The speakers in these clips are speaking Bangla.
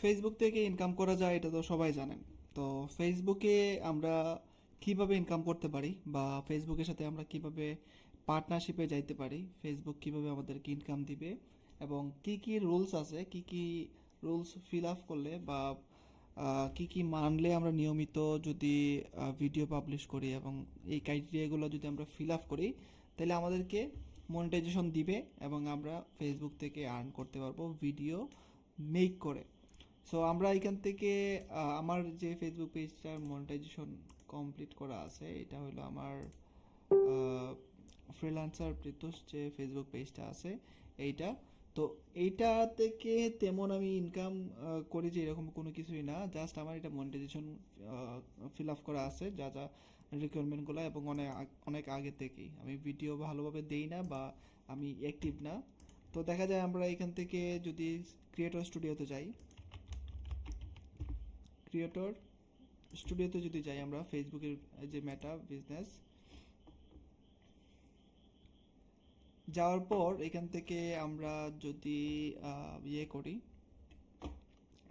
ফেসবুক থেকে ইনকাম করা যায়, এটা তো সবাই জানেন। তো ফেসবুকে আমরা কীভাবে ইনকাম করতে পারি বা ফেসবুকের সাথে আমরা কীভাবে পার্টনারশিপে যাইতে পারি ফেসবুক কীভাবে আমাদেরকে ইনকাম দিবে এবং কি কি রুলস আছে, কি কি রুলস ফিল আপ করলে বা কি কি মানলে আমরা নিয়মিত যদি ভিডিও পাবলিশ করি এবং এই ক্রাইটেরিয়াগুলো যদি আমরা ফিল আপ করি, তাহলে আমাদেরকে মনিটাইজেশন দিবে এবং আমরা ফেসবুক থেকে আর্ন করতে পারব ভিডিও মেক করে। সো আমরা এখান থেকে আমার যে ফেসবুক পেজটার মনিটাইজেশন কমপ্লিট করা আছে, এটা হলো আমার ফ্রিল্যান্সার প্রীতুষ যে ফেসবুক পেজটা আছে, এইটা। তো এইটা থেকে তেমন আমি ইনকাম করি যে এরকম কোনো কিছুই না। জাস্ট আমার এটা মনিটাইজেশন ফিল আপ করা আছে, যা যা রিকোয়ারমেন্টগুলো এবং অনেক অনেক আগে থেকেই। আমি ভিডিও ভালোভাবে দেই না বা আমি অ্যাক্টিভ না। তো দেখা যায় আমরা এখান থেকে যদি ক্রিয়েটর স্টুডিওতে যাই ক্রিয়েটর স্টুডিওতে যদি যাই আমরা, ফেসবুকের যে মেটা বিজনেস যাওয়ার পর এখান থেকে আমরা যদি ইয়ে করি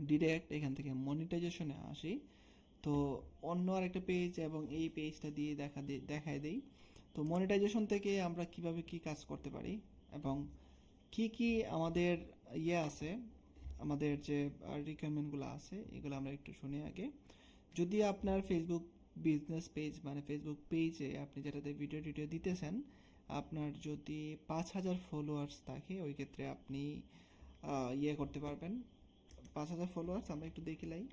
ডিরেক্ট এখান থেকে মনিটাইজেশনে আসি, তো অন্য আরেকটা পেজ এবং এই পেজটা দিয়ে দেখা দি- দেখায় দেই। তো মনিটাইজেশন থেকে আমরা কীভাবে কি কাজ করতে পারি এবং কি কি আমাদের ইয়ে আছে আমাদের যে রিকোয়ারমেন্টগুলো আছে, এগুলো আমরা একটু শুনি আগে। যদি আপনার ফেসবুক বিজনেস পেজ মানে ফেসবুক পেজে আপনি যেটাতে ভিডিও টিডিও দিতেছেন, আপনার যদি পাঁচ হাজার ফলোয়ার্স থাকে, ওই ক্ষেত্রে আপনি ইয়ে করতে পারবেন। পাঁচ হাজার ফলোয়ার্স আমরা একটু দেখে লাই।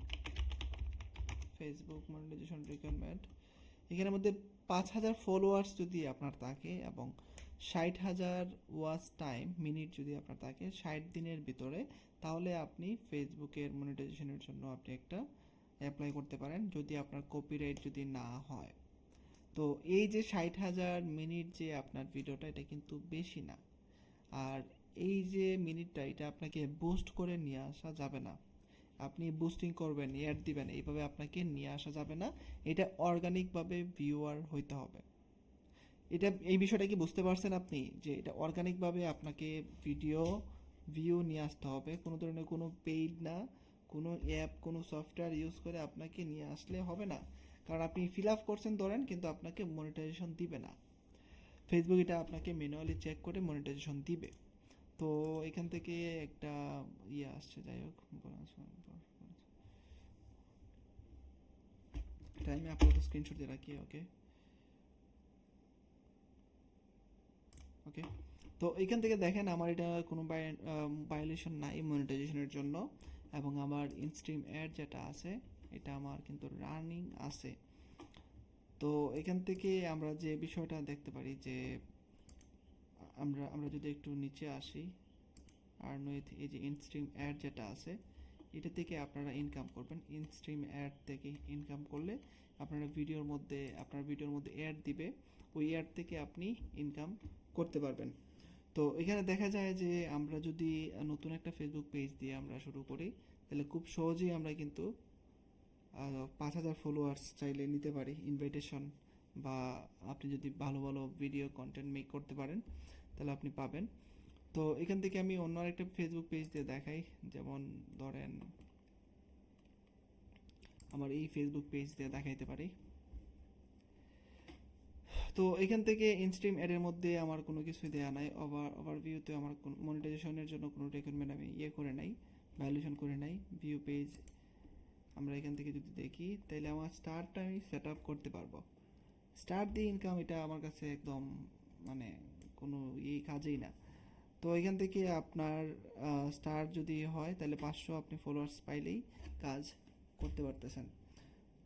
ফেসবুক মনিটাইজেশন রিকোয়ারমেন্ট এখানের মধ্যে পাঁচ হাজার ফলোয়ার্স যদি আপনার থাকে এবং ষাট হাজার ওয়াচ টাইম, মিনিট যদি আপনার থাকে, ষাট দিনের ভিতরে, তাহলে আপনি ফেসবুকের মনিটাইজেশনের জন্য আপনি একটা অ্যাপ্লাই করতে পারেন, যদি আপনার কপিরাইট যদি না হয়। তো এই যে ষাট হাজার মিনিট যে আপনার ভিডিওটা, এটা কিন্তু বেশি না। আর এই যে মিনিটটা, এটা আপনাকে বুস্ট করে নিয়ে আসা যাবে না। আপনি বুস্টিং করবেন অ্যাড দিবেন, এইভাবে আপনাকে নিয়ে আসা যাবে না। এটা অর্গানিকভাবে ভিউয়ার হইতে হবে। এটা, এই বিষয়টা কি বুঝতে পারছেন আপনি? যে এটা অর্গানিকভাবে আপনাকে ভিডিও ভিউ নিয়ে আসতে হবে। কোনো ধরনের কোনো পেইড না, কোনো অ্যাপ কোনো সফটওয়্যার ইউজ করে আপনাকে নিয়ে আসলে হবে না। কারণ আপনি ফিল আপ করছেন ধরেন, কিন্তু আপনাকে মনিটাইজেশন দিবে না। ফেসবুক এটা আপনাকে ম্যানুয়ালি চেক করে মনিটাইজেশন দিবে। তো এখান থেকে একটা ইয়ে আসছে, যাই হোক এটা আমি আপলোড স্ক্রিনশট দিয়ে রাখি ওকে ওকে তো এখান থেকে দেখেন আমার এটা কোনো ভায়োলেশন নাই মনিটাইজেশনের জন্য। এবং আমার ইনস্ট্রিম অ্যাড যেটা আছে, এটা আমার কিন্তু রানিং আছে। তো এখান থেকে আমরা যে বিষয়টা দেখতে পারি যে, আমরা আমরা যদি একটু নিচে আসি আর নয় এই যে ইনস্ট্রিম অ্যাড যেটা আছে, এটা থেকে আপনারা ইনকাম করবেন। ইনস্ট্রিম অ্যাড থেকে ইনকাম করলে আপনারা ভিডিওর মধ্যে, আপনার ভিডিওর মধ্যে অ্যাড দিবে, ওই অ্যাড থেকে আপনি ইনকাম করতে পারবেন। তো এখানে দেখা যায় যে আমরা যদি নতুন একটা ফেসবুক পেজ দিয়ে আমরা শুরু করি, তাহলে খুব সহজেই আমরা কিন্তু পাঁচ হাজার ফলোয়ার্স চাইলে নিতে পারি ইনভাইটেশন বা আপনি যদি ভালো ভালো ভিডিও কন্টেন্ট মেক করতে পারেন, তাহলে আপনি পাবেন। তো এখান থেকে আমি অন্য আরেকটা ফেসবুক পেজ দিয়ে দেখাই, যেমন ধরেন আমার এই ফেসবুক পেজ দিয়ে দেখাইতে পারি। তো এখান থেকে ইনস্ট্রিম অ্যাডের মধ্যে আমার কোনো কিছুই দেওয়া নাই। ওভার ওভারভিউতে আমার মনিটাইজেশনের জন্য কোনো রিকোয়ারমেন্ট আমি ইয়ে করে নাই ভ্যালুয়েশন করে নাই ভিউ পেজ আমরা এখান থেকে যদি দেখি তাহলে আমার স্টারটা আমি সেট আপ করতে পারব। স্টার দিয়ে ইনকাম এটা আমার কাছে একদম মানে কোনো এই কাজেই না। তো এখান থেকে আপনার স্টার যদি হয় তাহলে পাঁচশো আপনি ফলোয়ার্স পাইলেই কাজ। করতে পারতেছেন।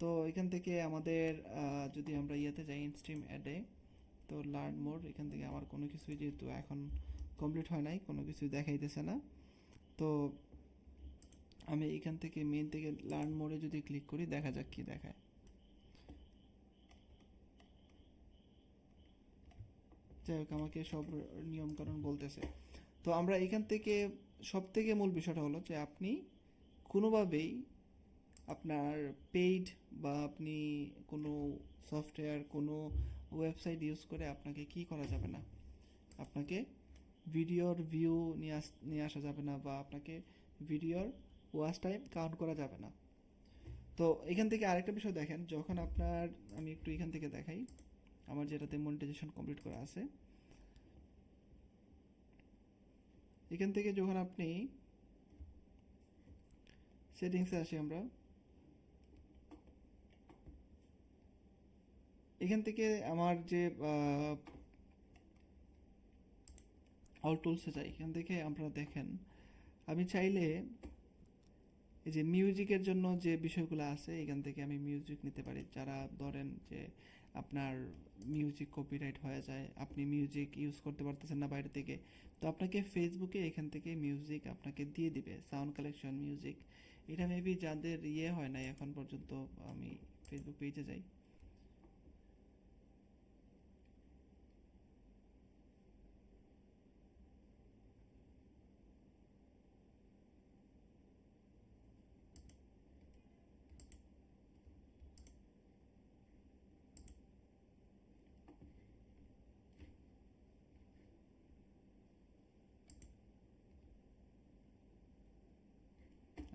তো এখান থেকে আমাদের যদি আমরা ইয়েতে যাই ইনস্ট্রিম অ্যাডে তো লার্ন মোর এখান থেকে আমার কোনো কিছুই যেহেতু এখন কমপ্লিট হয় নাই, কোনো কিছু দেখাইতেছে না। তো আমি এখান থেকে মেন থেকে লার্ন মোডে যদি ক্লিক করি, দেখা যাক কি দেখায়। যাই হোক, আমাকে সব নিয়মকানুন বলতেছে। তো আমরা এখান থেকে সব থেকে মূল বিষয়টা হলো যে আপনি কোনোভাবেই আপনার পেইড বা আপনি কোনো সফটওয়্যার কোনো ওয়েবসাইট ইউজ করে আপনাকে কি করা যাবে না? আপনাকে ভিডিওর ভিউ নিয়ে আস, নিয়ে আসা যাবে না বা আপনাকে ভিডিওর ওয়াচ টাইম কাউন্ট করা যাবে না। তো এখান থেকে আরেকটা বিষয় দেখেন, যখন আপনার, আমি একটু এখান থেকে দেখাই, আমার যেটাতে মনিটাইজেশন কমপ্লিট করা আছে। এখান থেকে যখন আপনি সেটিংসে আসি আমরা এখান থেকে আমার যে অল টুলসে যাই, এখান থেকে আপনারা দেখেন। আমি চাইলে এই যে মিউজিকের জন্য যে বিষয়গুলো আছে, এখান থেকে আমি মিউজিক নিতে পারি। যারা ধরেন যে আপনার মিউজিক কপিরাইট হয়ে যায়, আপনি মিউজিক ইউজ করতে পারতেছেন না বাইরে থেকে, তো আপনাকে ফেসবুকে এখান থেকে মিউজিক আপনাকে দিয়ে দিবে সাউন্ড কালেকশন মিউজিক এটা মেবি যাদের ইয়ে হয় না এখন পর্যন্ত, আমি ফেসবুক পেজে যাই।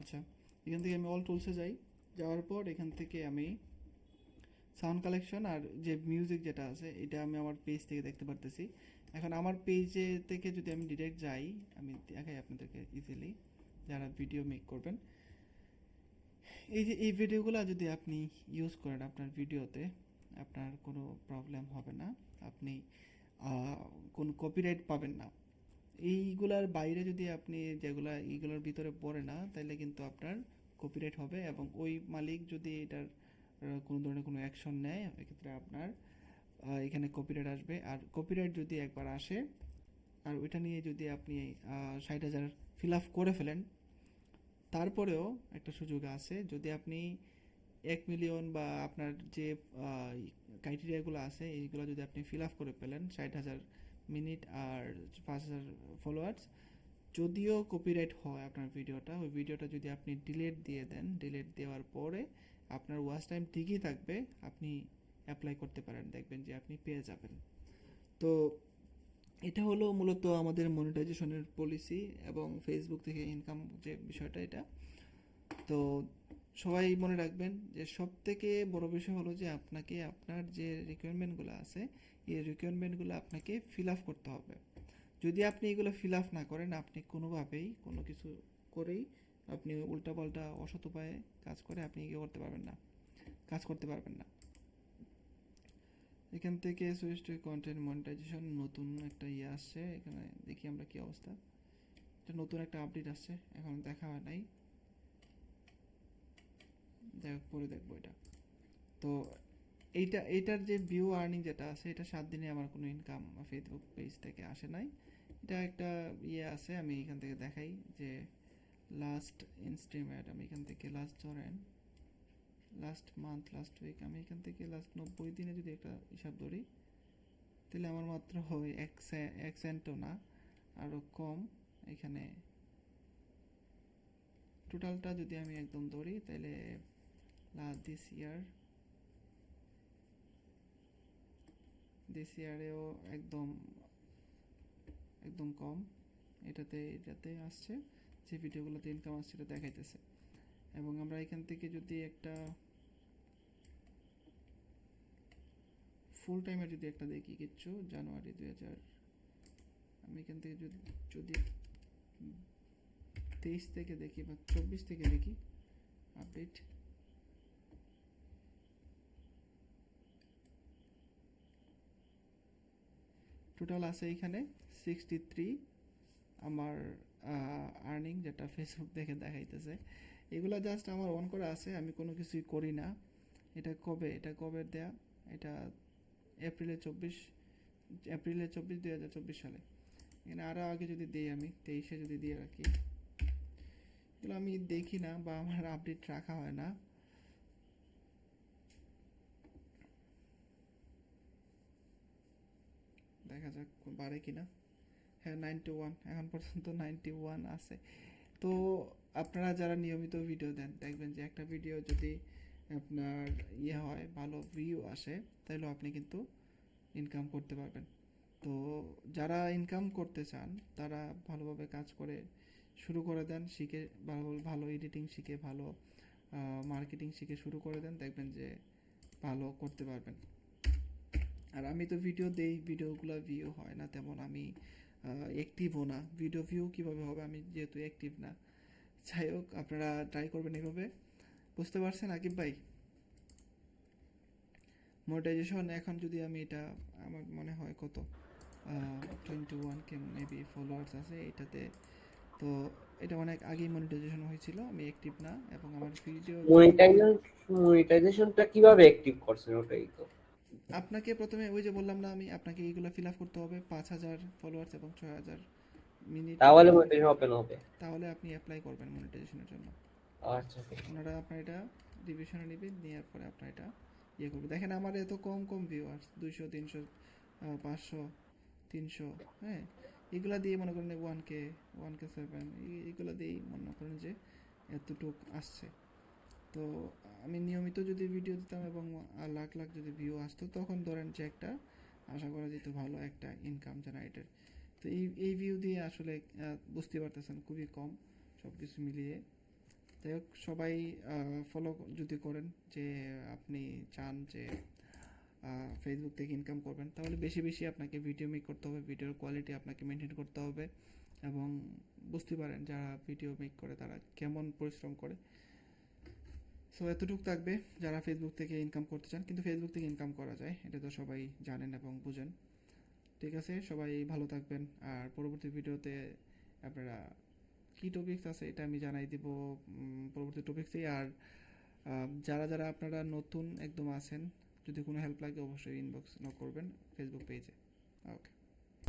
আচ্ছা এখান থেকে আমি অল টুলসে যাই। যাওয়ার পর এখান থেকে আমি সাউন্ড কালেকশন আর যে মিউজিক যেটা আছে, এটা আমি আমার পেজ থেকে দেখতে পারতেছি। এখন আমার পেজে থেকে যদি আমি ডিরেক্ট যাই, আমি দেখাই আপনাদেরকে ইজিলি যারা ভিডিও মেক করবেন। এই যে, এই ভিডিওগুলো যদি আপনি ইউজ করেন আপনার ভিডিওতে আপনার কোনো প্রবলেম হবে না। আপনি কোনো কপিরাইট পাবেন না। এইগুলার বাইরে যদি আপনি যেগুলা এইগুলোর ভিতরে পড়ে না তাহলে কিন্তু আপনার কপিরাইট হবে এবং ওই মালিক যদি এটার কোনো ধরনের কোনো অ্যাকশন নেয়, এক্ষেত্রে আপনার এখানে কপিরাইট আসবে। আর কপিরাইট যদি একবার আসে, আর ওইটা নিয়ে যদি আপনি ষাট হাজার ফিল আপ করে ফেলেন, তারপরেও একটা সুযোগ আছে। যদি আপনি এক মিলিয়ন বা আপনার যে ক্রাইটেরিয়াগুলো আছে, এইগুলো যদি আপনি ফিল আপ করে পেলেন ষাট হাজার মিনিট আর পাঁচ হাজার ফলোয়ার্স যদিও কপিরাইট হয় আপনার ভিডিওটা, ওই ভিডিওটা যদি আপনি ডিলেট দিয়ে দেন ডিলেট দেওয়ার পরে আপনার ওয়াচ টাইম ঠিকই থাকবে, আপনি অ্যাপ্লাই করতে পারেন, দেখবেন যে আপনি পেয়ে যাবেন। তো এটা হলো মূলত আমাদের মনিটাইজেশনের পলিসি এবং ফেসবুক থেকে ইনকাম যে বিষয়টা এটা। তো সবাই মনে রাখবেন যে সব থেকে বড় বিষয় হলো যে আপনাকে আপনার যে রিকোয়ারমেন্টগুলো আছে, এই রিকোয়ারমেন্টগুলো আপনাকে ফিল আপ করতে হবে। যদি আপনি এগুলো ফিল আপ না করেন, আপনি কোনোভাবেই কোনো কিছু করেই আপনি উল্টাপাল্টা অসৎ উপায়ে কাজ করে আপনি ইয়ে করতে পারবেন না, কাজ করতে পারবেন না। এখান থেকে সুইচ টু কন্টেন্ট মনিটাইজেশন নতুন একটা ইয়ে আসছে, এখানে দেখি আমরা কি অবস্থা। এটা নতুন একটা আপডেট আসছে, এখন দেখা হয় নাই। যাই হোক, পরে দেখব এটা। তো এইটা, এইটার যে ভিউ আর্নিং যেটা আছে, এটা সাত দিনে আমার কোনো ইনকাম ফেসবুক পেজ থেকে আসে নাই। এটা একটা ইয়ে আছে, আমি এখান থেকে দেখাই যে লাস্ট ইনস্ট্রিমেট আমি এখান থেকে লাস্ট ধরেন লাস্ট মান্থ লাস্ট উইক আমি এখান থেকে লাস্ট নব্বই দিনে যদি একটা হিসাব ধরি, তাহলে আমার মাত্র হয় এক এক সেন্টও না আরও কম। এখানে টোটালটা যদি আমি একদম ধরি, তাহলে লাস্ট দিস ইয়ার দিস ইয়ারেও একদম একদম কম। এটাতে এটাতে আসছে, যে ভিডিওগুলোতে ইনকাম আসছে, এটা দেখাইতেছে। এবং আমরা এখান থেকে যদি একটা ফুল টাইমের যদি একটা দেখি, কিচ্ছু? জানুয়ারি দুই হাজার, আমি এখান থেকে যদি যদি তেইশ থেকে দেখি বা চব্বিশ থেকে দেখি আপডেট টোটাল আছে এখানে সিক্সটি থ্রি আমার আর্নিং যেটা ফেসবুক দেখে দেখাইতেছে। এগুলো জাস্ট আমার অন করা আছে, আমি কোনো কিছুই করি না। এটা কবে? এটা কবে দেয়া? এটা এপ্রিলে চব্বিশ এপ্রিলে চব্বিশ দুই হাজার চব্বিশ সালে। এখানে আরও আগে যদি দিই আমি, তেইশে যদি দিয়ে রাখি। এগুলো আমি দেখি না বা আমার আপডেট রাখা হয় না। দেখা যাক বাড়ে কিনা। হ্যাঁ নাইনটি ওয়ান এখন পর্যন্ত নাইনটি ওয়ান আছে। তো আপনারা যারা নিয়মিত ভিডিও দেন, দেখবেন যে একটা ভিডিও যদি আপনার ইয়ে হয়, ভালো ভিউ আসে তাহলেও আপনি কিন্তু ইনকাম করতে পারবেন। তো যারা ইনকাম করতে চান, তারা ভালোভাবে কাজ করে শুরু করে দেন, শিখে ভালো ভালো এডিটিং শিখে, ভালো মার্কেটিং শিখে শুরু করে দেন, দেখবেন যে ভালো করতে পারবেন। আর আমি তো ভিডিও দেই ভিডিওগুলো ভিউ হয় না, তেমন আমি অ্যাক্টিভও না। ভিডিও ভিউ কীভাবে হবে আমি যেহেতু অ্যাক্টিভ না। যাই হোক, আপনারা ট্রাই করবেন এভাবে। বুঝতে পারছেন আকিব ভাই? মনিটাইজেশন এখন যদি আমি এটা, আমার মনে হয় কত? Twenty one K maybe followers আছে এটাতে। তো এটা অনেক আগেই মনিটাইজেশন হয়েছিল, আমি অ্যাক্টিভ না এবং আমার ভিডিও মনিটাইজেশন মনিটাইজেশনটা কীভাবে অ্যাক্টিভ করছেন ওটাই তো। আপনাকে প্রথমে ওই যে বললাম না আমি আপনাকে এইগুলো ফিল আপ করতে হবে পাঁচ হাজার ফলোয়ার্স এবং ছয় হাজার মিনিট তাহলে মনিটাইজেশন ওপেন হবে। তাহলে আপনি অ্যাপ্লাই করবেন মনিটাইজেশনের জন্য। আচ্ছা। ওনারা আপনার এটা ডিভিশনে নেবেন নেওয়ার পরে আপনার এটা ইয়ে করবে। দেখেন আমার এত কম কম ভিউয়ার্স দুইশো তিনশো পাঁচশো তিনশো হ্যাঁ? এগুলা দিয়ে মনে করেন one K one K seven এগুলো দিয়েই মনে করেন যে এতটুক আসছে। তো আমি নিয়মিত যদি ভিডিও দিতাম এবং লাখ লাখ যদি ভিউ আসতো, তখন ধরেন যে একটা, আশা করা যেত ভালো একটা ইনকাম জেনারেটেড তো এই এই ভিউ দিয়ে আসলে বুঝতে পারতেছেন, খুবই কম সব কিছু মিলিয়ে। যাই হোক, সবাই ফলো যদি করেন যে আপনি চান যে ফেসবুক থেকে ইনকাম করবেন, তাহলে বেশি বেশি আপনাকে ভিডিও মেক করতে হবে ভিডিওর কোয়ালিটি আপনাকে মেনটেন করতে হবে এবং বুঝতে পারেন যারা ভিডিও মেক করে তারা কেমন পরিশ্রম করে। সো এতটুকু থাকবে যারা ফেসবুক থেকে ইনকাম করতে চান, কিন্তু ফেসবুক থেকে ইনকাম করা যায়, এটা তো সবাই জানেন এবং বুঝেন। ঠিক আছে, সবাই ভালো থাকবেন। আর পরবর্তী ভিডিওতে আপনারা কি টপিকস আছে এটা আমি জানাই দিব পরবর্তী টপিক্সেই আর যারা যারা আপনারা নতুন একদম আছেন, যদি কোনো হেল্প লাগে অবশ্যই ইনবক্স নক করবেন ফেসবুক পেজে ওকে